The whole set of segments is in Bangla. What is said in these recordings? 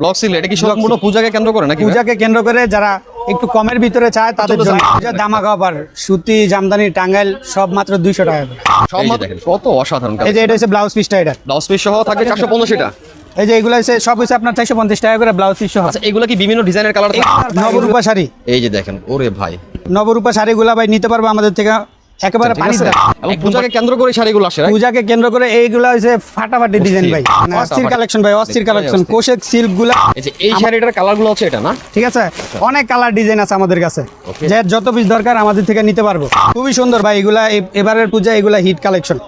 ব্লক সিল এটা কি সম্পূর্ণ পূজাকে কেন্দ্র করে নাকি? পূজাকে কেন্দ্র করে যারা একটু কমের ভিতরে চায় তাদের জন্য দামা কাবার সুতি জামদানি টাঙ্গাইল সব মাত্র দুইশো টাকা সব মাত্র কত অসাধারণ এই যে এটা হচ্ছে ব্লাউজ পিসটা এটা। ব্লাউজ পিস সহ পনেরো এই যে এগুলো হচ্ছে সব হচ্ছে আপনার চারশো পঞ্চাশ টাকা করে ব্লাউজ পিস সহ। আচ্ছা এগুলো কি বিভিন্ন ডিজাইনের কালার? নবরূপা শাড়ি। এই যে দেখেন ওরে ভাই। নবরূপা শাড়িগুলা ভাই নিতে পারবে আমাদের থেকে একেবারে ঠিক পানি এবং পূজাকে কেন্দ্র করে শাড়িগুলো আসে? পূজাকে কেন্দ্র করে এইগুলা হচ্ছে ফাটাফাটি ডিজাইন ভাই। মানে অস্থির কালেকশন ভাই অস্থির কালেকশন। কোশেক সিল্কগুলা এই যে এই শাড়িটার কালারগুলো হচ্ছে এটা না? ঠিক আছে? অনেক কালার ডিজাইন আছে আমাদের কাছে। যে যত পিস দরকার আমাদের থেকে নিতে পারব। খুবই সুন্দর ভাই এগুলা এবারের পূজা এগুলা হিট কালেকশন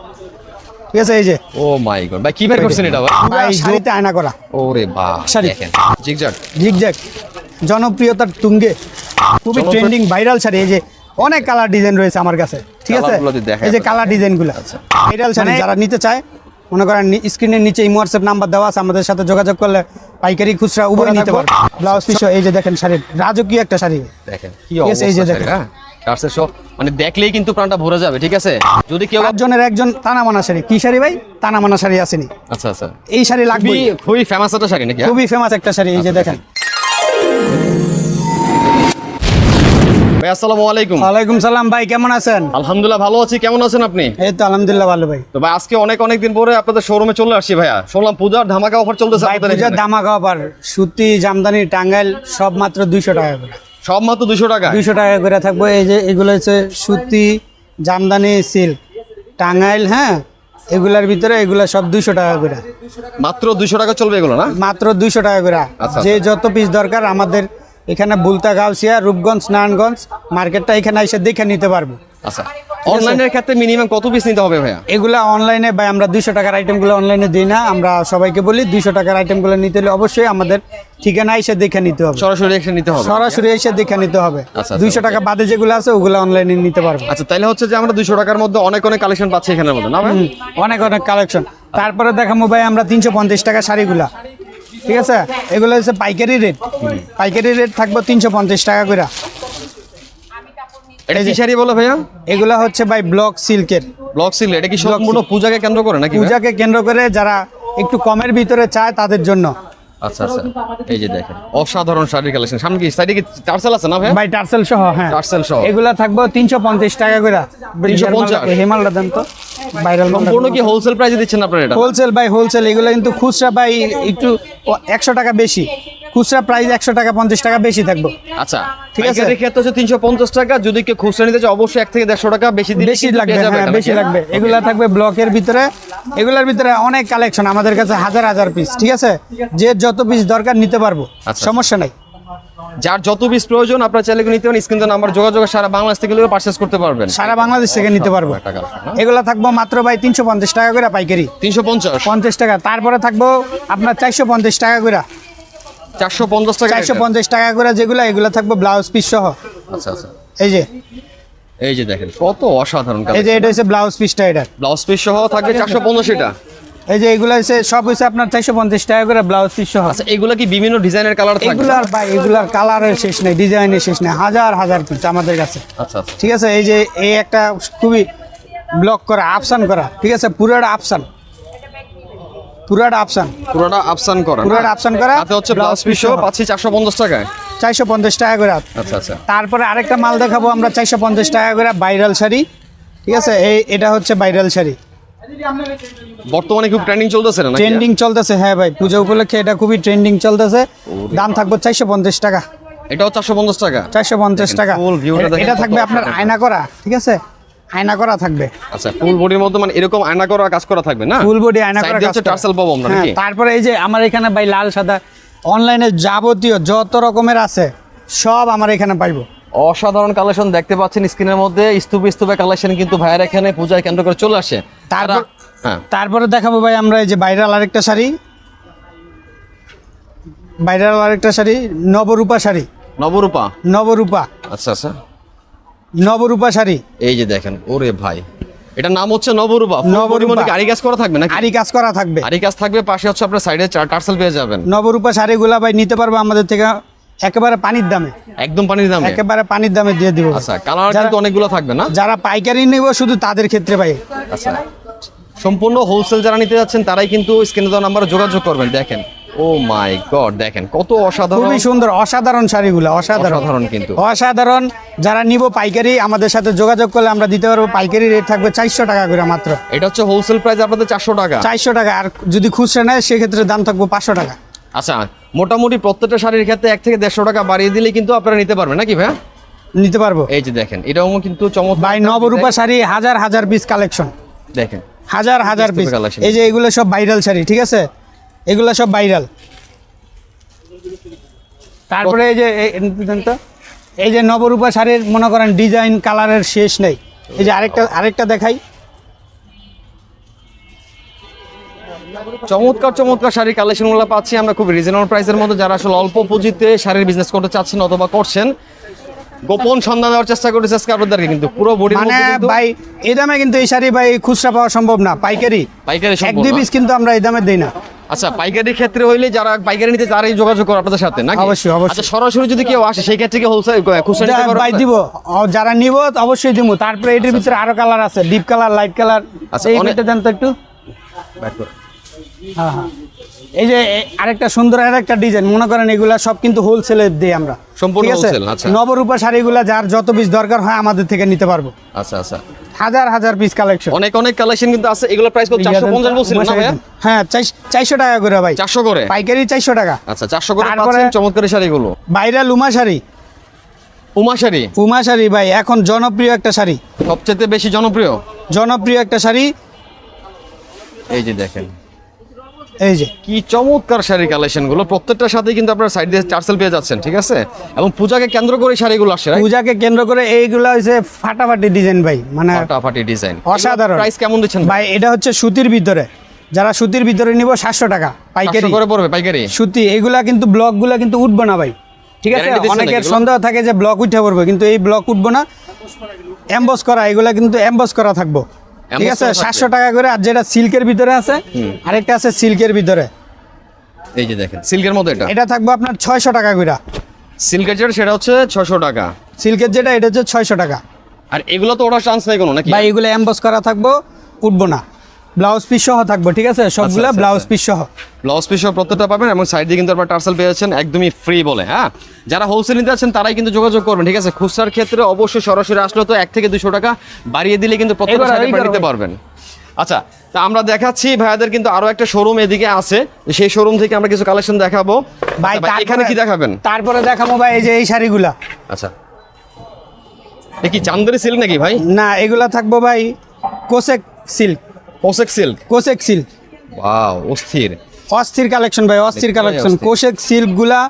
ঠিক আছে এই যে। ও মাই গড ভাই কি বের করছেন এটা ভাই? ভাই শাড়িতে আয়না করা। ওরে বাহ শাড়ি। জনপ্রিয়তার তুঙ্গে। খুবই ট্রেন্ডিং ভাইরাল শাড়ি এই যে। অনেক কালার ডিজাইন রয়েছে আমার কাছে ঠিক আছে? এই যে কালার ডিজাইনগুলো ভাইরাল শাড়ি যারা নিতে চায় মনে করেন স্ক্রিনের নিচে ইমো হোয়াটসঅ্যাপ নাম্বার দেওয়া আছে আমাদের সাথে যোগাযোগ করলে পাইকারি খুচরা উভয় নিতে পারবে। ব্লাউজ পিস এই যে দেখেন শাড়ির রাজকীয় একটা শাড়ি। দেখেন এই যে দেখেন। হ্যাঁ? সব মানে দেখলেই কিন্তু প্রাণটা ভরে যাবে ঠিক আছে? যদি কেউ পাঁচজনের একজন তানামানা শাড়ি। কি শাড়ি ভাই? তানামানা শাড়ি আসেনি। আচ্ছা আচ্ছা। এই শাড়ি লাগবে খুবই খুবই ফেমাস একটা শাড়ি নাকি হ্যাঁ? খুবই ফেমাস একটা শাড়ি এই যে দেখেন। ভাই আসসালামু আলাইকুম। ওয়ালাইকুম সালাম ভাই কেমন আছেন? আলহামদুলিল্লাহ ভালো আছি। কেমন আছেন আপনি? এই তো আলহামদুলিল্লাহ ভালো ভাই। তো ভাই আজকে অনেক অনেক দিন পরে আপনাদের শোরুমে চলে আসছি ভাইয়া। শুনলাম পূজার ধামাকা অফার চলতেছে আপনাদের পূজার। দামা খাবার সুতি জামদানি টাঙ্গাইল সব মাত্র দুইশো টাকা করে। সব মাত্র দুশো টাকা? দুইশো টাকা করে থাকব। এই যে এগুলো হচ্ছে সুতি জামদানি সিল্ক টাঙ্গাইল হ্যাঁ? এগুলার ভিতরে এগুলা সব দুইশো টাকা করে। মাত্র দুশো টাকা চলবে এগুলো না? মাত্র দুইশো টাকা করে। আচ্ছা, যে যত পিস দরকার আমাদের এখানে বুলতা গাউসিয়া রূপগঞ্জ নারায়ণগঞ্জ মার্কেটটা এখানে এসে দেখে নিতে পারব। আচ্ছা। অনলাইনের ক্ষেত্রে মিনিমাম কত পিস নিতে হবে ভাইয়া? এগুলা অনলাইনে ভাই আমরা দুইশো টাকার আইটেমগুলো অনলাইনে দিই না। আমরা সবাইকে বলি দুইশো টাকার আইটেমগুলো নিতে হলে অবশ্যই আমাদের ঠিকানা এসে দেখে নিতে হবে। সরাসরি এসে নিতে হবে। সরাসরি এসে দেখে নিতে হবে। আচ্ছা, দুইশো টাকা বাদে যেগুলো আছে ওগুলো অনলাইনে নিতে পারব। আচ্ছা তাহলে হচ্ছে যে আমরা দুশো টাকার মধ্যে অনেক অনেক কালেকশন পাচ্ছি এখানের মধ্যে না ভাই? অনেক অনেক কালেকশন তারপরে দেখাবো ভাই আমরা তিনশো পঞ্চাশ টাকা শাড়িগুলা। ঠিক আছে? এগুলো হচ্ছে পাইকারি রেট পাইকারি রেট থাকব তিনশো পঞ্চাশ টাকা করে। এটা কি শাড়ি বলো ভাইয়া? এগুলো হচ্ছে ভাই ব্লক সিল্কের। ব্লক সিল্ক এটা কি সম্পূর্ণ পূজাকে কেন্দ্র করে নাকি? পূজাকে কেন্দ্র করে যারা একটু কমের ভিতরে চায় তাদের জন্য। আচ্ছা আচ্ছা। এই যে দেখেন অসাধারণ শাড়ির কালেকশন সামনে কি সাইডে কি টার্সেল আছে না ভাই ভাই টার্সেল সহ হ্যাঁ। টার্সেল সহ। এগুলা থাকবে তিনশো পঞ্চাশ টাকা করে। 350? হেমালটা দেন তো। ভাইরাল সম্পূর্ণ কি হোলসেল প্রাইসে দিচ্ছেন আপনারা এটা? হোলসেল বাই হোলসেল এগুলা কিন্তু খুচরা বাই একটু একশো টাকা বেশি। খুচরা প্রাইস একশো টাকা পঞ্চাশ টাকা বেশি থাকব। আচ্ছা। ঠিক আছে। ক্ষেত্রে হচ্ছে তিনশো পঞ্চাশ টাকা যদি কেউ খুচরা নিতে চায় অবশ্যই এক থেকে দেড়শো টাকা বেশি বেশি লাগবে হ্যাঁ বেশি লাগবে। এগুলা থাকবে ব্লকের ভিতরে। এগুলার ভিতরে অনেক কালেকশন আমাদের কাছে হাজার হাজার পিস ঠিক আছে? যে যত পিস দরকার নিতে পারব আচ্ছা। সমস্যা নাই। যার যত পিস প্রয়োজন আপনার চাইলে নিতে পারেন স্ক্রিন নাম্বার যোগাযোগ সারা বাংলাদেশ থেকে পারচেস করতে পারবেন। সারা বাংলাদেশ থেকে নিতে পারব। টাকা এগুলা থাকব মাত্র ভাই তিনশো পঞ্চাশ টাকা করে পাইকারি। তিনশো পঞ্চাশ? পঞ্চাশ টাকা। তারপরে থাকব আপনার চারশো পঞ্চাশ টাকা করে। চারশো পঞ্চাশ টাকা চারশো। পঞ্চাশ টাকা করে যেগুলো এগুলো থাকব ব্লাউজ পিস সহ। আচ্ছা আচ্ছা। এই যে। এই যে দেখেন কত অসাধারণ এই যে এটা হচ্ছে ব্লাউজ পিসটা এটা। ব্লাউজ পিস সহ থাকবে চারশো পঞ্চাশ এটা? এই যে এগুলো হচ্ছে সব হচ্ছে আপনার চারশো পঞ্চাশ টাকা করে ব্লাউজ পিস সহ। আচ্ছা এগুলো কি বিভিন্ন ডিজাইনের কালার থাকবে? এগুলার ভাই এগুলার কালারের শেষ নেই ডিজাইনের শেষ নেই হাজার হাজার পিস আমাদের কাছে। আচ্ছা আচ্ছা। ঠিক আছে এই যে এই একটা খুবই ব্লক করা আপসান করা ঠিক আছে পুরাটা আপসান পুরাটা আপসান পুরোটা আফসান করা? পুরোটা করা, তাতে হচ্ছে ব্লাউজ blouse পিস piece সহ সহ। পাচ্ছি চারশো পঞ্চাশ টাকায়। চারশো পঞ্চাশ টাকা করে আচ্ছা আচ্ছা। তারপরে আরেকটা মাল দেখাবো আমরা চারশো পঞ্চাশ টাকা করে ভাইরাল শাড়ি। ঠিক আছে? এই এটা হচ্ছে ভাইরাল শাড়ি। বর্তমানে খুব ট্রেন্ডিং চলতেছে না ট্রেন্ডিং চলতেছে হ্যাঁ ভাই। পূজা উপলক্ষে এটা খুবই ট্রেন্ডিং চলতেছে। দাম থাকবে চারশো পঞ্চাশ টাকা। এটাও চারশো পঞ্চাশ টাকা? চারশো পঞ্চাশ দেখেন, টাকা। এটা থাকবে আপনার আয়না করা ঠিক আছে? আয়না করা থাকবে। আচ্ছা ফুল বডির মধ্যে মানে এরকম আয়না করা কাজ করা থাকবে না? ফুল বডি আয়না করা কাজ টার্সেল পাবো আমরা হ্যাঁ, নাকি? তারপরে এই যে আমার এখানে ভাই লাল সাদা অনলাইনে যাবতীয় যত রকমের আছে সব আমার এখানে পাইবো। অসাধারণ কালেকশন দেখতে পাচ্ছেন স্ক্রিনের মধ্যে। স্তূপ স্তূপে কালেকশন কিন্তু ভাইয়ের এখানে পূজায় কেন্দ্র করে চলে আসে। তারপর তারা- হ্যাঁ। তারপরে দেখাবো ভাই আমরা এই যে ভাইরাল আরেকটা শাড়ি। ভাইরাল আরেকটা শাড়ি নবরূপা শাড়ি। নবরূপা? নবরূপা। আচ্ছা আচ্ছা। নবরূপা শাড়ি। এই যে দেখেন ওরে ভাই। এটার নাম হচ্ছে নবরূপা। নবরূপা। আরি কাজ করা থাকবে নাকি? আরি কাজ করা থাকবে। আরি কাজ থাকবে পাশে হচ্ছে আপনার সাইডে চার টার্সেল পেয়ে যাবেন। নবরূপা শাড়িগুলা ভাই নিতে পারব আমাদের থেকে একেবারে পানির দামে। একদম পানির দামে? একেবারে পানির দামে দিয়ে দিব। আচ্ছা কালার কিন্তু অনেকগুলো থাকবে না? যারা পাইকারি নেব শুধু তাদের ক্ষেত্রে ভাই। আচ্ছা। সম্পূর্ণ হোলসেল যারা নিতে যাচ্ছেন তারাই কিন্তু স্ক্রিনে দেওয়া নাম্বারে যোগাযোগ করবেন দেখেন। ও মাই গড দেখেন কত অসাধারণ। খুবই সুন্দর অসাধারণ শাড়িগুলো অসাধারণ। অসাধারণ কিন্তু। অসাধারণ যারা নিব পাইকারি আমাদের সাথে যোগাযোগ করলে আমরা দিতে পারব পাইকারি রেট থাকবে চারশো টাকা করে মাত্র। এটা হচ্ছে হোলসেল প্রাইস আপনাদের চারশো টাকা। চারশো টাকা আর যদি খুচরা নেয় সেক্ষেত্রে দাম থাকবে পাঁচশো টাকা। আচ্ছা মোটামুটি প্রত্যেকটা শাড়ির ক্ষেত্রে এক থেকে দেড়শো টাকা বাড়িয়ে দিলে কিন্তু আপনারা নিতে পারবেন নাকি ভাই নিতে পারব। এই যে দেখেন এটাও কিন্তু চমৎকার ভাই নবরূপা শাড়ি হাজার হাজার পিস কালেকশন দেখেন হাজার হাজার পিস পিস এই যে এগুলো সব ভাইরাল শাড়ি ঠিক আছে? এগুলো সব ভাইরাল তারপরে এই যে এই- যে নবরূপা শাড়ির মনে করেন ডিজাইন কালারের শেষ নেই। এই যে আরেকটা আরেকটা দেখাই। চমৎকার চমৎকার শাড়ির কালেকশনগুলো পাচ্ছি আমরা খুব রিজনেবল প্রাইসের মধ্যে। যারা আসলে অল্প পুঁজিতে শাড়ির বিজনেস করতে চাচ্ছেন অথবা করছেন গোপন সন্ধান দেওয়ার চেষ্টা করে সাবস্ক্রাইবারদেরকে কিন্তু পুরো বডি মানে ভাই এই দামে কিন্তু এই শাড়ি ভাই খুচরা পাওয়া সম্ভব না পাইকারি। পাইকারি এক দুই পিস কিন্তু আমরা এই দামে দিই না। আচ্ছা পাইকারির ক্ষেত্রে হইলে যারা পাইকারি নিতে তারাই যোগাযোগ করে আপনাদের সাথে নাকি? অবশ্যই, অবশ্যই। আচ্ছা সরাসরি যদি কেউ আসে সেই ক্ষেত্রে কি হোলসেল খুচরা নিতে পারবে ভাই দিব। যারা নিব অবশ্যই দিব। তারপরে এটির ভিতরে আরও কালার আছে। ডিপ কালার লাইট কালার আচ্ছা, এইটা দেন তো একটু। ব্যাক করে। হ্যাঁ হ্যাঁ। এই যে আরেকটা সুন্দর আরেকটা ডিজাইন মনে করেন এগুলা সব কিন্তু হোলসেলে দিই আমরা। সম্পূর্ণ wholesale, আচ্ছা। নবরূপা শাড়িগুলা যার যত পিস দরকার হয় আমাদের থেকে নিতে পারব। আচ্ছা আচ্ছা। হাজার হাজার পিস কালেকশন অনেক অনেক কালেকশন কিন্তু আছে এগুলো প্রাইস কত? চারশো পঞ্চাশ বলছিলেন না ভাইয়া? হ্যাঁ চারশো টাকা করে ভাই। চারশো করে? পাইকারি চারশো টাকা। আচ্ছা চারশো করে পাচ্ছেন চমৎকার শাড়িগুলো। ভাইরাল উমা শাড়ি। উমা শাড়ি? উমা শাড়ি ভাই এখন জনপ্রিয় একটা শাড়ি। সবচেয়ে বেশি জনপ্রিয়? জনপ্রিয় একটা শাড়ি। এই যে দেখেন। এই যে। কি চমৎকার শাড়ির কালেকশনগুলো। প্রত্যেকটার সাথে কিন্তু আপনারা সাইড দিয়ে চার্সেল পেয়ে যাচ্ছেন ঠিক আছে? এবং পূজাকে কেন্দ্র করে শাড়িগুলো right? পূজাকে কেন্দ্র করে এইগুলা হচ্ছে ফাটাফাটি ডিজাইন ভাই মানে ফাটাফাটি ডিজাইন অসাধারণ। প্রাইস কেমন দিচ্ছেন ভাই এটা হচ্ছে সুতির ভিতরে। যারা সুতির ভিতরে নিব সাতশো টাকা পাইকারি। করে পড়বে পাইকারি? সুতি এগুলা কিন্তু ব্লকগুলা কিন্তু উঠবো না ভাই ঠিক আছে? অনেকের সন্দেহ থাকে যে ব্লক উঠে পড়বে কিন্তু এই ব্লক উঠবো না। এমবস করা এগুলা কিন্তু এমবস করা থাকব। ঠিক আছে সাতশো টাকা করে আর যেটা সিল্কের ভিতরে আছে আরেকটা আছে সিল্কের ভিতরে। এই যে দেখেন সিল্কের মতো এটা? এটা থাকব আপনার ছয়শো টাকা করে। সিল্কের যেটা সেটা হচ্ছে ছশো টাকা। সিল্কের যেটা এটা হচ্ছে ছয়শো টাকা। আর এগুলো তো ওরা চান্স নেই কোনো নাকি? ভাই এগুলো এমবস করা থাকব উঠবো না। ব্লাউজ পিস সহ থাকব ঠিক আছে? সবগুলা আচ্ছা, ব্লাউজ আচ্ছা। পিস সহ। ব্লাউজ পিস সহ প্রত্যেকটা পাবেন এবং সাইড দিয়ে কিন্তু আপনার টার্সেল পেয়েছেন একদমই ফ্রি বলে হ্যাঁ? যারা হোলসেল নিতে আছেন তারাই কিন্তু যোগাযোগ করবেন ঠিক আছে? খুচরার ক্ষেত্রে অবশ্যই সরাসরি আসলে তো এক থেকে দুশো টাকা বাড়িয়ে দিলে কিন্তু প্রত্যেকটা শাড়ি নিতে পারবেন। আচ্ছা তা আমরা দেখাচ্ছি ভাইয়াদের কিন্তু আরও একটা শোরুম এদিকে আছে সেই শোরুম থেকে আমরা কিছু কালেকশন দেখাবো। ভাই আচ্ছা, ভাই, এখানে কি দেখাবেন? তারপরে দেখাবো ভাই এই যে এই শাড়িগুলা। আচ্ছা। এ কি চান্দেরি সিল্ক নাকি ভাই? না এগুলা থাকব ভাই কোসেক সিল্ক সিল্ক? কোসেক সিল্ক। ওয়াও অস্থির। অস্থির কালেকশন ভাই অস্থির কালেকশন। কোসেক সিল্কগুলা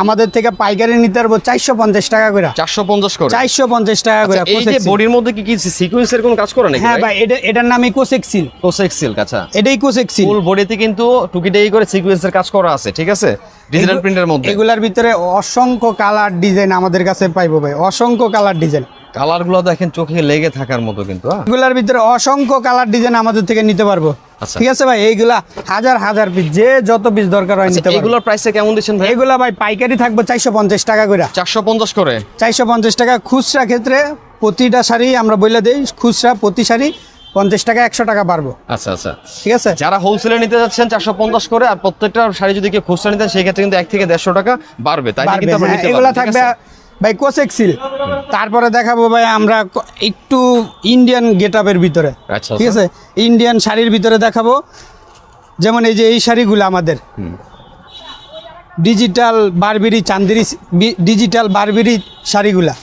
আমাদের থেকে পাইকারি নিতে পারব চারশো পঞ্চাশ টাকা করে। চারশো পঞ্চাশ করে? চারশো পঞ্চাশ টাকা করে আচ্ছা, এই যে বডির মধ্যে কি কি সিকোয়েন্সের কোনো কাজ করে নাকি হ্যাঁ ভাই? এটা এটার নামই কোসেক সিল্ক। পোসেক সিল্ক আচ্ছা। এটাই কোসেক সিল্ক। ফুল বডিতে কিন্তু টুকিটাকি করে সিকোয়েন্সের কাজ করা আছে ঠিক আছে? ডিজিটাল প্রিন্টের মধ্যে। এগুলার ভিতরে অসংখ্য কালার ডিজাইন আমাদের কাছে পাইবো ভাই অসংখ্য কালার ডিজাইন কালারগুলো দেখেন চোখে লেগে থাকার মতো কিন্তু হ্যাঁ? এগুলার ভিতরে অসংখ্য কালার ডিজাইন আমাদের থেকে নিতে পারব। আচ্ছা। ঠিক আছে ভাই? এইগুলা হাজার হাজার পিস যে যত পিস দরকার হয় নিতে পারব। এগুলোর প্রাইসে কেমন দিচ্ছেন ভাই? এগুলা ভাই পাইকারি থাকবে চারশো পঞ্চাশ টাকা করে। চারশো পঞ্চাশ করে? চারশো পঞ্চাশ টাকা খুচরা ক্ষেত্রে প্রতিটা শাড়ি আমরা বলে দিই খুচরা প্রতি শাড়ি পঞ্চাশ টাকা একশো টাকা পারব আচ্ছা আচ্ছা। ঠিক আছে? যারা হোলসেলে নিতে যাচ্ছেন চারশো পঞ্চাশ করে আর প্রত্যেকটা শাড়ি যদি কেউ খুচরা নিতেন সেই ক্ষেত্রে কিন্তু এক থেকে দেড়শো টাকা বাড়বে। তাই কিন্তু হ্যাঁ, নিতে এগুলা থাকবে? ভাই কোসেক সিল তারপরে দেখাবো ভাই আমরা একটু ইন্ডিয়ান গেট আপের ভিতরে। আচ্ছা, ঠিক আছে? ইন্ডিয়ান শাড়ির ভিতরে দেখাবো। যেমন এই যে এই শাড়িগুলো আমাদের। Digital Burberry Chanderi digital Burberry শাড়িগুলা।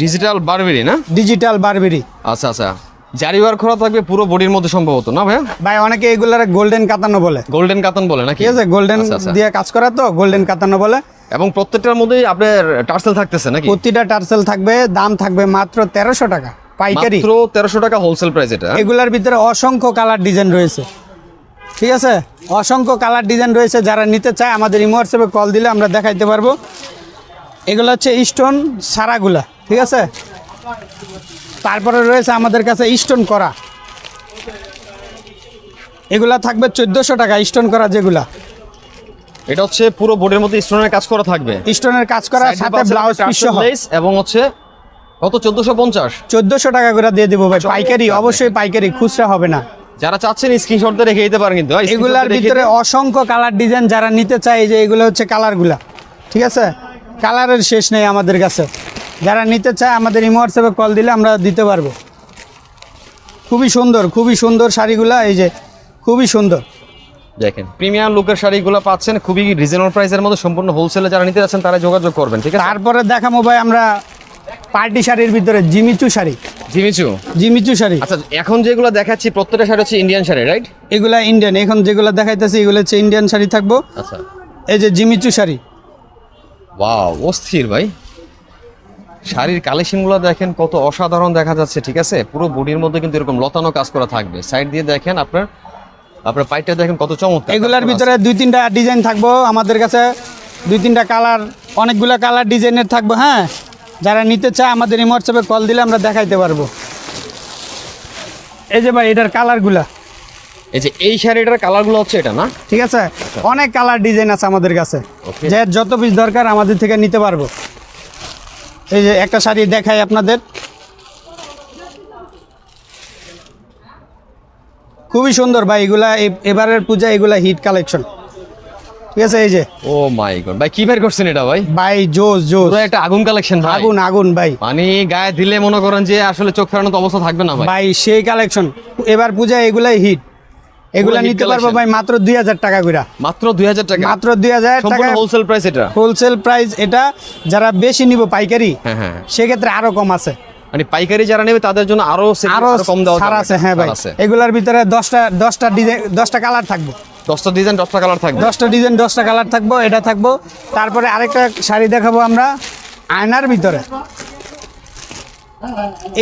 Digital Burberry না? ডিজিটাল বারবেরি আচ্ছা আচ্ছা। জারি ওয়ার থাকবে পুরো বডির মধ্যে সম্ভবত না ভাইয়া? ভাই অনেকে এগুলার গোল্ডেন কাতানো বলে। গোল্ডেন কাতান বলে নাকি? ঠিক আছে গোল্ডেন আচ্ছা, আচ্ছা। দিয়ে কাজ করা তো গোল্ডেন কাতানো বলে। এবং প্রত্যেকটার মধ্যেই আপনার টার্সেল থাকতেছে নাকি? প্রতিটা টার্সেল থাকবে দাম থাকবে মাত্র তেরোশো টাকা পাইকারি। মাত্র তেরোশো টাকা হোলসেল প্রাইস এটা। এগুলার ভিতরে অসংখ্য কালার ডিজাইন রয়েছে। ঠিক আছে? অসংখ্য কালার ডিজাইন রয়েছে যারা নিতে চায় আমাদের ইমো হোয়াটসঅ্যাপে কল দিলে আমরা দেখাইতে পারব। এগুলো হচ্ছে স্টোন সারাগুলা ঠিক আছে? তারপরে রয়েছে আমাদের কাছে স্টোন করা। এগুলা থাকবে চোদ্দোশো টাকা স্টোন করা যেগুলা। এটা হচ্ছে পুরো বোর্ডের মধ্যে স্টোনের কাজ করা থাকবে। স্টোনের কাজ করা সাথে ব্লাউজ পিস এবং হচ্ছে কত? চোদ্দশো পঞ্চাশ। চোদ্দোশো টাকা করে দিয়ে দেবো ভাই পাইকারি অবশ্যই পাইকারি খুচরা হবে না। যারা চাচ্ছেন স্ক্রিনশট রেখে দিতে পারেন কিন্তু এগুলার ভিতরে অসংখ্য কালার ডিজাইন যারা নিতে চায় যে এগুলো হচ্ছে কালারগুলা ঠিক আছে? কালারের শেষ নেই আমাদের কাছে। যারা নিতে চায় আমাদের ইমো হোয়াটসঅ্যাপে কল দিলে আমরা দিতে পারব। খুবই সুন্দর খুবই সুন্দর শাড়িগুলো এই যে খুবই সুন্দর। দেখেন প্রিমিয়াম লুকের শাড়িগুলো পাচ্ছেন খুবই রিজনেবল প্রাইসের মধ্যে সম্পূর্ণ হোলসেলে যারা নিতে যাচ্ছেন তারা যোগাযোগ করবেন ঠিক আছে? তারপরে দেখাবো ভাই আমরা পার্টি শাড়ির ভিতরে Jimmy Choo sari. Jimmy Choo? Jimmy Choo sari. আচ্ছা এখন যেগুলো দেখাচ্ছি প্রত্যেকটা শাড়ি হচ্ছে ইন্ডিয়ান শাড়ি রাইট এগুলা ইন্ডিয়ান এখন যেগুলো দেখাইতেছি এগুলো হচ্ছে ইন্ডিয়ান শাড়ি থাকব। আচ্ছা। এই যে জিমিচু শাড়ি। ওয়াও অস্থির ভাই। শাড়ির কালেকশনগুলো দেখেন কত অসাধারণ দেখা যাচ্ছে ঠিক আছে? পুরো বডির মধ্যে কিন্তু এরকম লতানো কাজ করা থাকবে। সাইড দিয়ে দেখেন আপনার আপনার পাইটটা দেখেন কত চমৎকার। এগুলার ভিতরে দুই তিনটা ডিজাইন থাকব আমাদের কাছে। দুই তিনটা কালার অনেকগুলো কালার ডিজাইনের থাকব হ্যাঁ? যারা নিতে চায় আমাদের এই হোয়াটসঅ্যাপে কল দিলে আমরা দেখাইতে পারব। এই যে ভাই এটার কালারগুলা। এই যে এই শাড়িটার কালারগুলো হচ্ছে এটা না? ঠিক আছে? অনেক কালার ডিজাইন আছে আমাদের কাছে। যে যত পিস দরকার আমাদের থেকে নিতে পারব। এই যে একটা শাড়ি দেখাই আপনাদের। খুবই সুন্দর ভাই এগুলা এবারের পূজা এগুলা হিট কালেকশন। ঠিক আছে এই যে। ও মাই গড ভাই কি বের করছেন এটা ভাই? ভাই জোস জোস। পুরো একটা আগুন কালেকশন ভাই। আগুন আগুন ভাই। মানে গায়ে দিলে মনে করেন যে আসলে চোখ ফেরানোর তো অবস্থা থাকবে না ভাই। ভাই সেই কালেকশন। এবার পূজা এগুলাই হিট। এগুলা নিতে পারব ভাই মাত্র দুই হাজার টাকা করে মাত্র দুই হাজার টাকা? মাত্র দুই হাজার টাকা। হোলসেল প্রাইস এটা? হোলসেল প্রাইস এটা যারা বেশি নিব পাইকারি হ্যাঁ হ্যাঁ। সেক্ষেত্রে আরও কম আছে। মানে পাইকারি যারা নেবে তাদের জন্য আরও আরও কম দেওয়া ছাড় আছে হ্যাঁ ভাই। এগুলার ভিতরে দশটা দশটা ডিজাইন দশটা কালার থাকব। দশটা ডিজাইন দশটা কালার থাকবে? দশটা ডিজাইন দশটা কালার থাকব এটা থাকব। তারপরে আরেকটা শাড়ি দেখাবো আমরা আয়নার ভিতরে।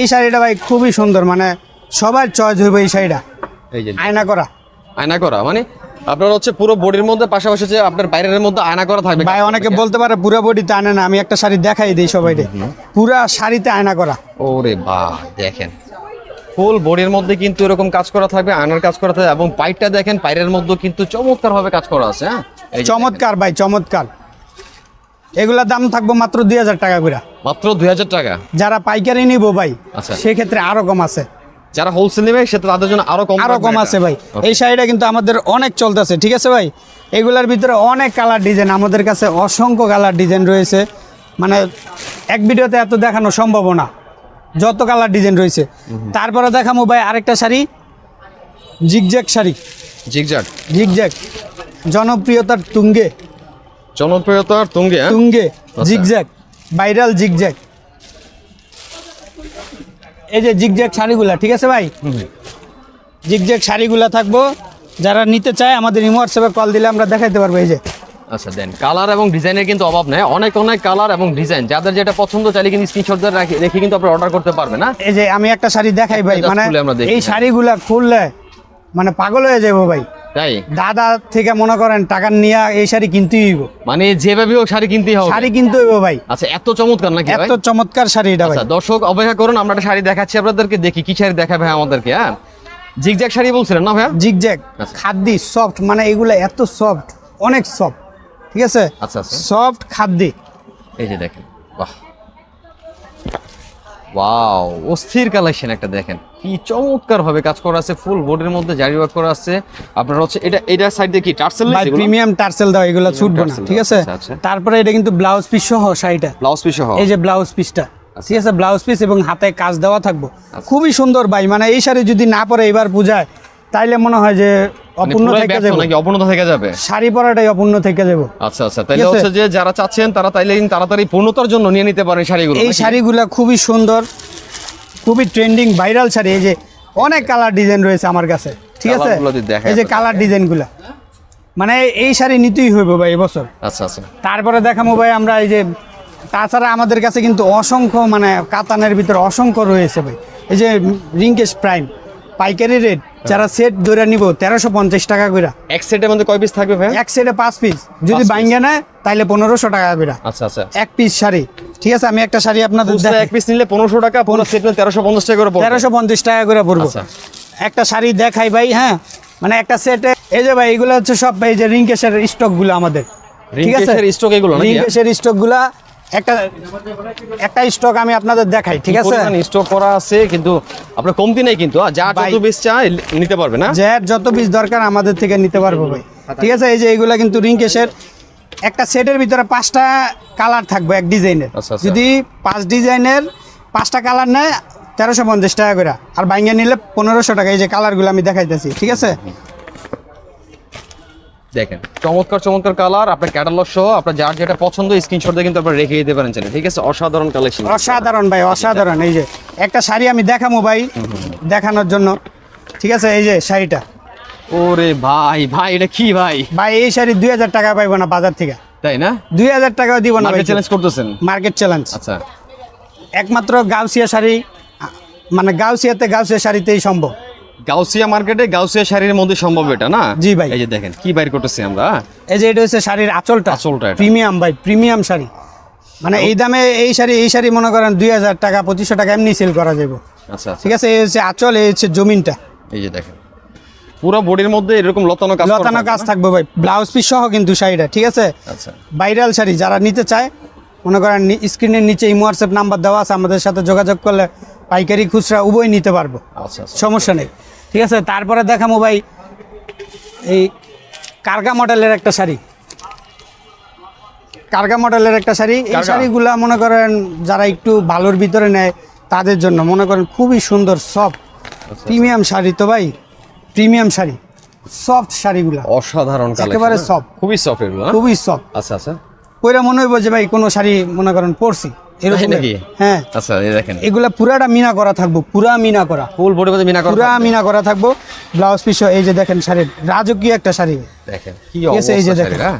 এই শাড়িটা ভাই খুবই সুন্দর মানে সবার চয়েস হইবে এই শাড়িটা। আয়না করা। আয়না করা মানে আপনার হচ্ছে পুরো বডির মধ্যে পাশাপাশি যে আপনার বাইরের মধ্যে আয়না করা থাকবে। ভাই অনেকে বলতে পারে পুরো বডিতে আনে না আমি একটা শাড়ি দেখাই দিই সবাইকে। পুরা শাড়িতে আয়না করা। ওরে বাহ দেখেন। ফুল বডির মধ্যে কিন্তু এরকম কাজ করা থাকবে আয়নার কাজ করা থাকবে এবং পাইপটা দেখেন পাইরের মধ্যে কিন্তু চমৎকার ভাবে কাজ করা আছে হ্যাঁ? এই চমৎকার ভাই চমৎকার। এগুলা দাম থাকব মাত্র দুই হাজার টাকা করে। মাত্র দুই হাজার টাকা? যারা পাইকারি নিব ভাই আচ্ছা। সেক্ষেত্রে আরও কম আছে। যারা হোলসেল নেবে সেটা তাদের জন্য আরও কম আরও কম আছে ভাই। এই শাড়িটা কিন্তু আমাদের অনেক চলতেছে ঠিক আছে ভাই? এগুলার ভিতরে অনেক কালার ডিজাইন আমাদের কাছে অসংখ্য কালার ডিজাইন রয়েছে। মানে এক ভিডিওতে এত দেখানো সম্ভব না যত কালার ডিজাইন রয়েছে। তারপরে দেখাবো ভাই আরেকটা sari zigzag sari. Zigzag zigzag জনপ্রিয়তার তুঙ্গে। জনপ্রিয়তার তুঙ্গে হ্যাঁ? তুঙ্গে। জিগজ্যাক ভাইরাল জিগজ্যাক এই যে জিগজ্যাগ শাড়িগুলা ঠিক আছে ভাই? জিগজ্যাগ শাড়িগুলা থাকব। যারা নিতে চায় আমাদের ইমো হোয়াটসঅ্যাপে কল দিলে আমরা দেখাইতে পারব এই যে। আচ্ছা দেন। কালার এবং ডিজাইনের কিন্তু অভাব নেই। অনেক অনেক কালার এবং ডিজাইন। যাদের যেটা পছন্দ চাইলে কিন্তু স্ক্রিনশট রাখি- রেখে কিন্তু আপনি অর্ডার করতে পারবেন না? এই যে আমি একটা শাড়ি দেখাই ভাই। মানে এই হ্যাঁ। শাড়িগুলা খুললে মানে পাগল হয়ে যাব ভাই। তাই? দাদা থেকে মনে করেন টাকা নিয়ে এই শাড়ি কিনতেই হইব। মানে যেভাবে হোক শাড়ি কিনতেই হবে। শাড়ি কিনতে হইব ভাই। আচ্ছা এত চমৎকার নাকি ভাই? এত চমৎকার শাড়ি এটা ভাই। আচ্ছা দর্শক অপেক্ষা করুন আমরা একটা শাড়ি দেখাচ্ছি আপনাদেরকে দেখি কি শাড়ি দেখাবে আমাদেরকে হ্যাঁ? জিগজ্যাগ শাড়ি বলছিলেন না ভাইয়া? জিগজ্যাগ আচ্ছা। খাদ্যি সফট মানে এগুলো এত সফট অনেক সফট ঠিক আছে? আচ্ছা আচ্ছা। সফট খাদ্যি এই যে দেখেন বাহ। ওয়াও অস্থির কালেকশন একটা দেখেন। কি চমৎকার ভাবে কাজ করা আছে ফুল বোর্ডের মধ্যে জারি ওয়ার্ক করা আছে। আপনার হচ্ছে এটা এটা সাইড দিয়ে কি টার্সেল ভাই প্রিমিয়াম টার্সেল দাও এগুলো ছুটবে না ঠিক আছে? আচ্ছা, আচ্ছা। তারপরে এটা কিন্তু ব্লাউজ পিস সহ শাড়িটা। ব্লাউজ পিস সহ? এই যে ব্লাউজ পিসটা ঠিক আছে? ব্লাউজ পিস এবং হাতে কাজ দেওয়া থাকব। আচ্ছা। খুবই সুন্দর ভাই মানে এই শাড়ি যদি না পরে এবার পূজায় তাইলে মনে হয় যে মানে অপূর্ণ থেকে যাব। নাকি অপূর্ণতা থেকে যাবে? শাড়ি পরাটাই অপূর্ণ থেকে যাব। আচ্ছা আচ্ছা। তাইলে হচ্ছে যে যারা চাচ্ছেন তারা তাইলে তাড়াতাড়ি পূর্ণতার জন্য নিয়ে নিতে পারেন শাড়িগুলো এই? শাড়িগুলো খুবই সুন্দর। খুবই ট্রেন্ডিং ভাইরাল শাড়ি এই যে অনেক কালার ডিজাইন রয়েছে আমার কাছে ঠিক আছে? এই যে। কালার ডিজাইনগুলো মানে এই শাড়ি নিতেই হইব ভাই এবছর। আচ্ছা আচ্ছা। তারপরে দেখাবো ভাই আমরা এই যে তাছাড়া আমাদের কাছে কিন্তু অসংখ্য মানে কাতানের ভিতরে অসংখ্য রয়েছে ভাই। এই যে রিঙ্কেশ প্রাইম পাইকারি রেট যারা সেট ধরে নিব তেরোশো পঞ্চাশ টাকা করে এক সেটের মধ্যে কয় পিস থাকবে ভাই এক সেটে পাঁচ পিস যদি। বাইঙ্গে নেয় তাহলে পনেরোশো টাকা করে আচ্ছা আচ্ছা। এক পিস শাড়ি। ঠিক আছে আমি একটা শাড়ি আপনাদের এক পিস নিলে পনেরোশো টাকা পনেরো সেট নিলে তেরোশো পঞ্চাশ টাকা করে পড়বে। তেরোশো পঞ্চাশ টাকা করে পড়ব। আচ্ছা। একটা শাড়ি দেখাই ভাই হ্যাঁ? মানে একটা সেটে এই যে ভাই এগুলো হচ্ছে সব এই যে রিঙ্কেশের স্টকগুলো আমাদের। ঠিক আছে? stock এগুলো? রিঙ্কেশের স্টকগুলা একটা একটা স্টক আমি আপনাদের দেখাই ঠিক আছে? স্টক করা আছে কিন্তু আপনার কমতি নেই কিন্তু যা যত বেশ চায় নিতে পারবে না? যার যত পিস দরকার আমাদের থেকে নিতে পারব ভাই। ঠিক আছে এই যে এইগুলা কিন্তু রিংকেশের একটা সেটের ভিতরে পাঁচটা কালার থাকবে এক ডিজাইনের আচ্ছা, আচ্ছা। যদি পাঁচ ডিজাইনের পাঁচটা কালার নেয় তেরোশো পঞ্চাশ টাকা করে। আর বাইঙ্গে নিলে পনেরোশো টাকা এই যে কালারগুলো আমি দেখাইতেছি ঠিক আছে? দেখেন। চমৎকার চমৎকার কালার আপনার ক্যাটালগ সহ আপনার যার যেটা পছন্দ স্ক্রিনশট দিয়ে কিন্তু আপনারা রেখে দিতে পারেন চ্যানেলে ঠিক আছে? অসাধারণ কালেকশন অসাধারণ ভাই অসাধারণ। এই যে একটা শাড়ি আমি দেখামো ভাই দেখানোর জন্য। ঠিক আছে? এই যে শাড়িটা। ওরে ভাই ভাই এটা কি ভাই? ভাই এই শাড়ি দুই হাজার টাকা পাইবো না বাজার থেকে। তাই না? দুই হাজার টাকাও দিব না চ্যালেঞ্জ করতেছেন? মার্কেট চ্যালেঞ্জ আচ্ছা। একমাত্র গাউসিয়া শাড়ি মানে গাউসিয়াতে গাউসিয়া শাড়িতেই সম্ভব। গাউসিয়া মার্কেটে গাউসিয়া শাড়ির মধ্যে সম্ভব এটা না? জি ভাই। এই যে দেখেন কি বাইর করতেছি আমরা? এই যে এটা হচ্ছে শাড়ির আঁচলটা। আঁচলটা প্রিমিয়াম ভাই প্রিমিয়াম শাড়ি। মানে এই দামে এই শাড়ি এই শাড়ি মনে করেন দুই হাজার টাকা পঁচিশশো টাকা এমনি সেল করা যাবে আচ্ছা আচ্ছা। ঠিক আছে এই হচ্ছে আঁচল এই হচ্ছে জমিনটা। এই যে দেখেন পুরো বডির মধ্যে এরকম লতানো কাজ লতানো কাজ থাকবে ভাই ব্লাউজ পিস সহ কিন্তু শাড়িটা ঠিক আছে? আচ্ছা। ভাইরাল শাড়ি যারা নিতে চায় মনে করেন স্ক্রিনের নিচে ইমো হোয়াটসঅ্যাপ নাম্বার দেওয়া আছে আমাদের সাথে যোগাযোগ করলে পাইকারি খুচরা উভয় নিতে পারব। আচ্ছা আচ্ছা সমস্যা নেই। ঠিক আছে তারপরে দেখামো ভাই এই কার্গা মডেলের একটা শাড়ি। কার্গা মডেলের একটা শাড়ি। এই? শাড়িগুলা মনে করেন যারা একটু ভালোর ভিতরে নেয় তাদের জন্য মনে করেন খুবই সুন্দর সফট প্রিমিয়াম শাড়ি তো ভাই। প্রিমিয়াম শাড়ি সফট শাড়িগুলা। অসাধারণ একেবারে সফট খুবই সফট এগুলো খুবই সফট আচ্ছা আচ্ছা। পরে মনে হইব যে ভাই কোনো শাড়ি মনে করেন পরছি। এরকম নাকি? হ্যাঁ। আচ্ছা এই দেখেন। এগুলা পুরাটা মিনা করা থাকব পুরা মিনা করা। ফুল বডি মধ্যে মিনা করা পুরা মিনা করা থাকব। ব্লাউজ পিস এই যে দেখেন শাড়ির রাজকীয় একটা শাড়ি। দেখেন কি ঠিক এই যে দেখেন। শাড়ির, হ্যাঁ?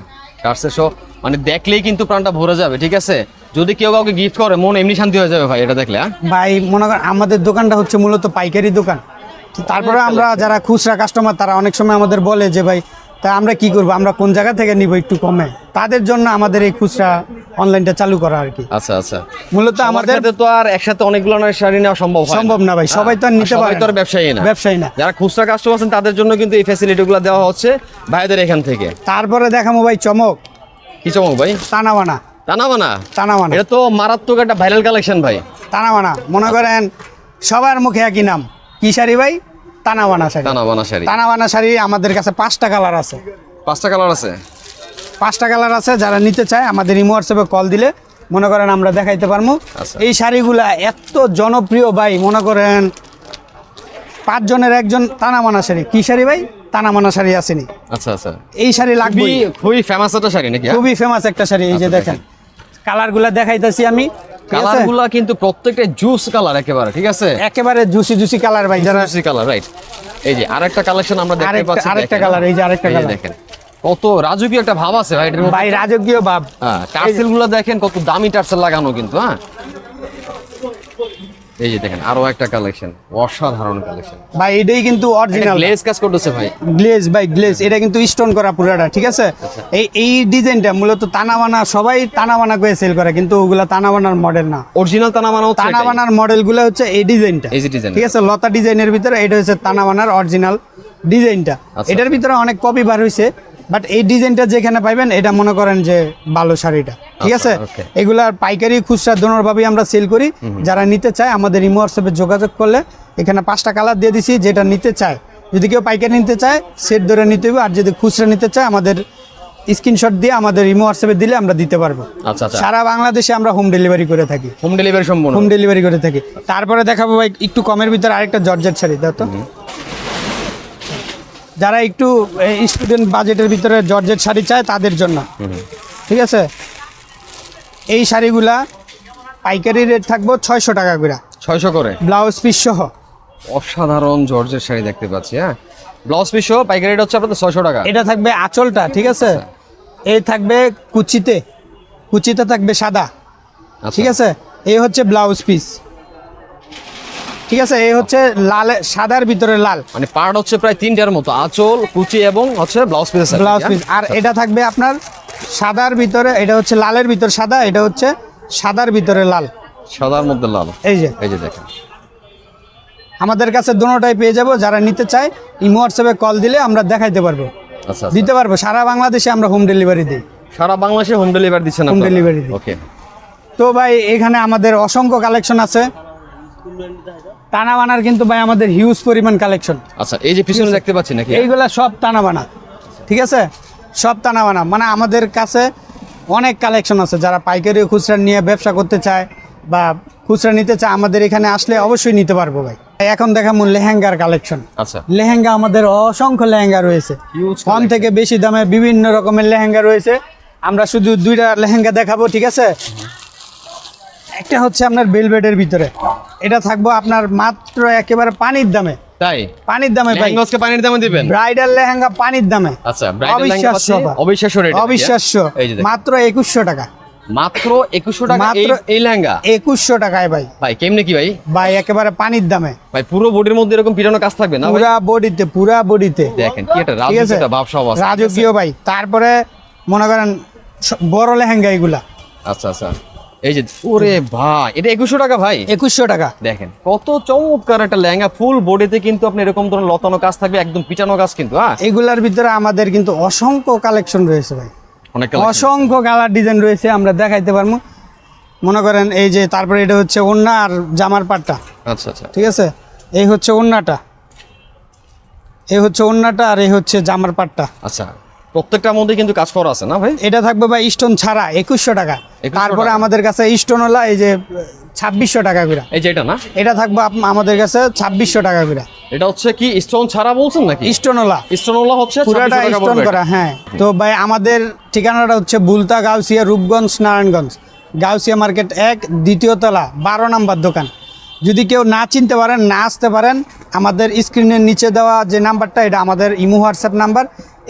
মানে দেখলেই কিন্তু প্রাণটা ভরে যাবে ঠিক আছে? যদি কেউ কাউকে গিফট করে মন এমনি শান্তি হয়ে যাবে ভাই এটা দেখলে হ্যাঁ? ভাই মনে করেন আমাদের দোকানটা হচ্ছে মূলত পাইকারি দোকান। তারপরে আমরা যারা খুচরা কাস্টমার তারা অনেক সময় আমাদের বলে যে ভাই তা আমরা কি করব? আমরা কোন জায়গা থেকে নিব একটু কমে? তাদের জন্য আমাদের এই খুচরা অনলাইনটা চালু করা আর কি। আচ্ছা আচ্ছা। মূলত আমাদের তো আর একসাথে অনেকগুলো শাড়ি নেওয়া সম্ভব সম্ভব না ভাই, সবাই তো আর নিতে পারে তো। ব্যবসায়ী না। ব্যবসায়ী না। যারা খুচরা কাস্টমার আছেন তাদের জন্য কিন্তু এই ফ্যাসিলিটিগুলো দেওয়া হচ্ছে ভাইদের এখান থেকে। তারপরে দেখামো ভাই চমক। কি চমক ভাই? টানাবানা টানাবানা টানাবানা এটা তো মারাত্মক একটা ভাইরাল কালেকশন ভাই। টানাবানা মনে করেন সবার মুখে একই নাম। কি শাড়ি ভাই? টানাবানা শাড়ি। টানাবানা শাড়ি। টানাবানা শাড়ি আমাদের কাছে পাঁচটা কালার আছে। পাঁচটা কালার আছে? পাঁচটা কালার আছে যারা নিতে চায় আমাদের ইমো হোয়াটসঅ্যাপে কল দিলে মনে করেন আমরা দেখাইতে পারব আচ্ছা। এই শাড়িগুলা এত জনপ্রিয় ভাই মনে করেন পাঁচজনের একজন তানামানা শাড়ি। কি শাড়ি ভাই? তানামানা শাড়ি আসেনি। আচ্ছা আচ্ছা। এই শাড়ি লাগবে খুবই ফেমাস একটা শাড়ি নাকি হ্যাঁ? খুবই ফেমাস একটা শাড়ি এই যে আচ্ছা, দেখেন। কালারগুলা দেখাইতেছি আমি ঠিক আছে? কালারগুলা কিন্তু প্রত্যেকটা জুস কালার একেবারে ঠিক আছে? একেবারে জুসি জুসি কালার ভাই যারা জুসি কালার রাইট এই যে আরেকটা কালেকশন আমরা দেখতে পাচ্ছি আরেকটা colour, এই যে আরেকটা কালার দেখেন। কত রাজকীয় একটা ভাব আছে ভাই ভাই রাজকীয় ভাব। হ্যাঁ টার্সেলগুলো দেখেন কত দামি টার্সেল লাগানো কিন্তু হ্যাঁ। এই যে দেখেন আরও একটা কালেকশন অসাধারণ কালেকশন ভাই এটাই কিন্তু অরিজিনাল গ্লেজ কাজ করতেছে ভাই। গ্লেজ বাই গ্লেজ এটা কিন্তু স্টোন করা পুরাটা ঠিক আছে? আচ্ছা। এই এই ডিজাইনটা মূলত তানাবানা সবাই তানাবানা করে সেল করে কিন্তু ওগুলা তানাবানার মডেল না। অরিজিনাল তানা বানাও তানাবানার মডেলগুলো হচ্ছে এই ডিজাইনটা এই ডিজাইন ঠিক আছে? লতা ডিজাইনের ভিতরে এটা হচ্ছে তানাবানার অরিজিনাল ডিজাইনটা আচ্ছা। এটার ভিতরে অনেক কপি বার হয়েছে বাট এই ডিজাইনটা যেখানে পাইবেন এটা মনে করেন যে ভালো শাড়িটা। ঠিক আছে? আচ্ছা, okay. এগুলার পাইকারি খুচরা দোনোভাবেই আমরা সেল করি। যারা নিতে চায় আমাদের ইমো হোয়াটসঅ্যাপে যোগাযোগ করলে এখানে পাঁচটা কালার দিয়ে দিছি যেটা নিতে চায়। যদি কেউ পাইকারি নিতে চায় সেট ধরে নিতে হবে। আর যদি খুচরা নিতে চায় আমাদের স্ক্রিনশট দিয়ে আমাদের ইমো হোয়াটসঅ্যাপে দিলে আমরা দিতে পারব। আচ্ছা আচ্ছা। সারা বাংলাদেশে আমরা হোম ডেলিভারি করে থাকি। হোম ডেলিভারি সম্পূর্ণ। হোম ডেলিভারি করে থাকি। তারপরে দেখাবো ভাই একটু কমের ভিতরে আরেকটা জর্জেট শাড়ি দাও তো। যারা একটু স্টুডেন্ট বাজেটের ভিতরে জর্জেট শাড়ি চায় তাদের জন্য। ঠিক আছে? এই শাড়িগুলা পাইকারি রেট থাকব ছয়শো টাকা করে। ছয়শো করে? ব্লাউজ পিস সহ। অসাধারণ জর্জের শাড়ি দেখতে পাচ্ছি হ্যাঁ? ব্লাউজ পিস সহ পাইকারি রেট হচ্ছে আপনাদের ছয়শো টাকা। এটা থাকবে আঁচলটা ঠিক আছে? এই থাকবে কুচিতে। কুচিতে থাকবে সাদা। আচ্ছা। ঠিক আছে? এই হচ্ছে ব্লাউজ পিস ঠিক আছে এই হচ্ছে লাল সাদার ভিতরে লাল। মানে পার্ট হচ্ছে প্রায় তিনটার মতো আঁচল কুচি এবং হচ্ছে ব্লাউজ পিস ব্লাউজ পিস আর এটা থাকবে আপনার সাদার ভিতরে এটা হচ্ছে লালের ভিতর সাদা এটা হচ্ছে সাদার ভিতরে লাল। সাদার মধ্যে লাল। এই যে। এই যে দেখেন। আমাদের কাছে দোনোটাই পেয়ে যাব যারা নিতে চায় ইমো হোয়াটসঅ্যাপে কল দিলে আমরা দেখাইতে পারব। আচ্ছা আচ্ছা। দিতে পারব। সারা বাংলাদেশে আমরা হোম ডেলিভারি দিই। সারা বাংলাদেশে হোম ডেলিভারি দিচ্ছেন delivery দিই। ওকে তো ভাই এখানে আমাদের অসংখ্য কালেকশন আছে। টানা বানার কিন্তু ভাই আমাদের হিউজ পরিমাণ কালেকশন আচ্ছা এই যে পিছনে দেখতে পাচ্ছি নাকি? এইগুলা সব টানা বানা ঠিক আছে? সব টানা বানা মানে আমাদের কাছে অনেক কালেকশন আছে যারা পাইকারি খুচরা নিয়ে ব্যবসা করতে চায় বা খুচরা নিতে চায় আমাদের এখানে আসলে অবশ্যই নিতে পারব ভাই। এখন দেখাবো লেহেঙ্গার কালেকশন আচ্ছা। লেহেঙ্গা আমাদের অসংখ্য লেহেঙ্গা রয়েছে। কম থেকে বেশি দামে বিভিন্ন রকমের লেহেঙ্গা রয়েছে। আমরা শুধু দুইটা লেহেঙ্গা দেখাবো ঠিক আছে? একটা হচ্ছে আপনার বেলভেটের ভিতরে। এটা থাকব আপনার মাত্র একেবারে পানির দামে। তাই? পানির দামে ভাই। লেহেঙ্গা পানির দামে দিবেন? ব্রাইডাল লেহেঙ্গা পানির দামে। আচ্ছা ব্রাইডাল লেহেঙ্গা অবিশ্বাস্য রেট অবিশ্বাস্য। মাত্র একুশশো টাকা। মাত্র 2100 টাকা এই এই লেহেঙ্গা? একুশশো টাকায় ভাই। ভাই কেমনে কি ভাই? ভাই একেবারে পানির দামে। ভাই পুরো বডির মধ্যে এরকম পিটানো কাজ থাকবে না পুরা বডিতে পুরা বডিতে দেখেন কি এটা রাজকীয় ভাব সব আছে রাজকীয় ভাই। তারপরে মনে করেন বড় লেহেঙ্গা এগুলা। আচ্ছা আচ্ছা। এই যে ওরে ভাই। এটা 2100 টাকা ভাই। একুশশো টাকা। দেখেন কত চমৎকার একটা লেহেঙ্গা ফুল বডিতে কিন্তু আপনি এরকম ধরনের লতানো কাজ থাকবে একদম পিটানো কাজ কিন্তু হ্যাঁ? এগুলার ভিতরে আমাদের কিন্তু অসংখ্য কালেকশন রয়েছে ভাই। অনেক অসংখ্য কালার ডিজাইন রয়েছে আমরা দেখাইতে পারব। মনে করেন এই যে তারপরে এটা হচ্ছে ওন্না আর জামার পাটটা। আচ্ছা আচ্ছা। ঠিক আছে? এই হচ্ছে ওন্নাটা এই হচ্ছে ওন্নাটা আর এই হচ্ছে জামার পাটটা। আচ্ছা। প্রত্যেকটার মধ্যে কিন্তু কাজ করা আছে না ভাই? এটা থাকবে ভাই স্টোন ছাড়া একুশশো টাকা। তারপরে আমাদের কাছে স্টোন হলা এই যে ছাব্বিশশো টাকা করে। এই যে এটা না? এটা থাকবে আমাদের কাছে ছাব্বিশশো টাকা করে। এটা হচ্ছে কি স্টোন ছাড়া বলছেন নাকি? স্টোন হলা। স্টোনওয়ালা হচ্ছে পুরাটা স্টোন করা হ্যাঁ। তো ভাই আমাদের ঠিকানাটা হচ্ছে বুলতা গাউসিয়া রূপগঞ্জ নারায়ণগঞ্জ। গাউসিয়া মার্কেট এক দ্বিতীয় তলা বারো নাম্বার দোকান। যদি কেউ না চিনতে পারেন, না আসতে পারেন, আমাদের স্ক্রিনের নিচে দেওয়া যে নাম্বারটা, এটা আমাদের ইমো হোয়াটসঅ্যাপ নাম্বার,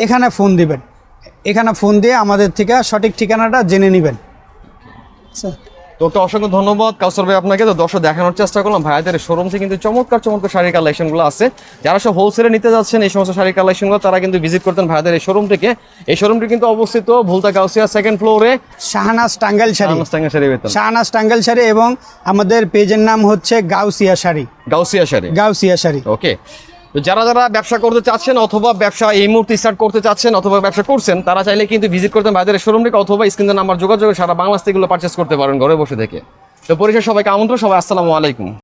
এখানে ফোন দিবেন। এখানে ফোন দিয়ে আমাদের থেকে সঠিক ঠিকানাটা জেনে নেবেন। আচ্ছা তো অসংখ্য ধন্যবাদ। কাউসার ভাই আপনাকে তো দর্শক দেখানোর চেষ্টা করলাম। ভাইয়াদের শোরুম থেকে কিন্তু চমৎকার চমৎকার শাড়ির কালেকশনগুলো আছে। যারা সব হোলসেলে নিতে যাচ্ছেন এই সমস্ত শাড়ির কালেকশনগুলো তারা কিন্তু ভিজিট করতেন ভাইয়াদের এই শোরুম থেকে। এই শোরুমটি কিন্তু অবস্থিত ভুলতা গাউসিয়া সেকেন্ড ফ্লোরে শাহনাজ টাঙ্গাইল শাড়ি। শাড়ি বেতন শাহনাজ টাঙ্গাইল শাড়ি এবং আমাদের পেজের নাম হচ্ছে গাউসিয়া শাড়ি। গাউসিয়া শাড়ি। গাউসিয়া শাড়ি। ওকে তো যারা যারা ব্যবসা করতে চাচ্ছেন অথবা ব্যবসা এই মুহূর্তে স্টার্ট করতে চাচ্ছেন অথবা ব্যবসা করছেন, তারা চাইলে কিন্তু ভিজিট করতে ভাইদের শোরুম থেকে অথবা স্ক্রিনের নাম্বার যোগাযোগে সারা বাংলাদেশ থেকে পারচেস করতে পারেন ঘরে বসে থেকে। তো পরিষদ সবাইকে আমন্ত্রণ, সবাই আসসালামু আলাইকুম।